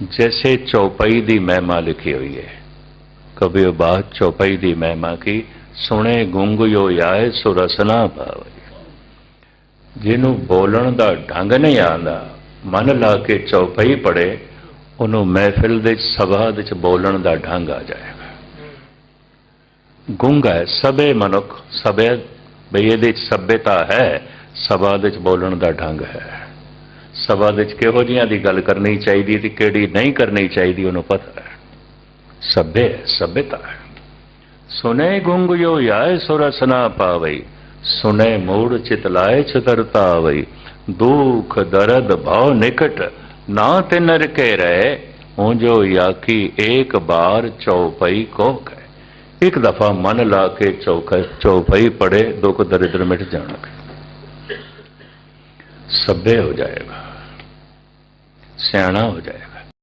जैसे चौपाई दी महिमा लिखी हुई है कभी बात चौपाई दी महिमा की ਸੁਣੇ ਗੁੰਗ ਜੋ ਆਏ ਸੋ ਰਸਨਾ ਭਾਵੇ ਜਿਹਨੂੰ ਬੋਲਣ ਦਾ ਢੰਗ ਨਹੀਂ ਆਂਦਾ ਮਨ ਲਾ ਕੇ ਚੌਪਈ ਪੜੇ ਉਹਨੂੰ ਮਹਿਫਿਲ ਦੇ ਸਭਾ ਦੇ ਵਿੱਚ ਬੋਲਣ ਦਾ ਢੰਗ ਆ ਜਾਏਗਾ ਗੁੰਗ ਹੈ ਸਭੇ ਮਨੁੱਖ ਸਭੇ ਬਈ ਇਹਦੇ ਵਿੱਚ ਸਭਿਅਤਾ ਹੈ ਸਭਾ ਦੇ ਵਿੱਚ ਬੋਲਣ ਦਾ ਢੰਗ ਹੈ ਸਭਾ ਦੇ ਵਿੱਚ ਕਿਹੋ ਜਿਹੀਆਂ ਦੀ ਗੱਲ ਕਰਨੀ ਚਾਹੀਦੀ ਤੇ ਕਿਹੜੀ ਨਹੀਂ ਕਰਨੀ ਚਾਹੀਦੀ, ਉਹਨੂੰ ਪਤਾ ਹੈ। ਸਭੇ, ਸਭਿਅਤਾ ਹੈ। ਸੁਨੇ ਗੁੰਗ ਜੋ ਆਏ ਸੁਰਸਨਾ ਪਾਵਈ, ਸੁਨੇ ਮੂੜ ਚਿਤ ਲਾਏ ਚਤਰਤਾ ਆਵਈ ਦੁਖ, ਦਰਦ ਭਾਉ ਨਿਕਟ ਨਾ ਤੇ ਨਰ ਕੇ ਰਹੇ ਹੂੰ ਜੋ ਯਾਕੀ ਇੱਕ ਬਾਰ ਚੌਪਈ ਕੋ ਕਹੇ। ਇੱਕ ਦਫਾ ਮਨ ਲਾ ਕੇ ਚੌਕ ਚੌਪਈ ਪੜੇ ਦੁੱਖ ਦਰਿਦਰ ਮਿਟ ਜਾਣਗੇ ਸਭੇ ਹੋ ਜਾਏਗਾ ਸਿਆਣਾ ਹੋ ਜਾਏਗਾ।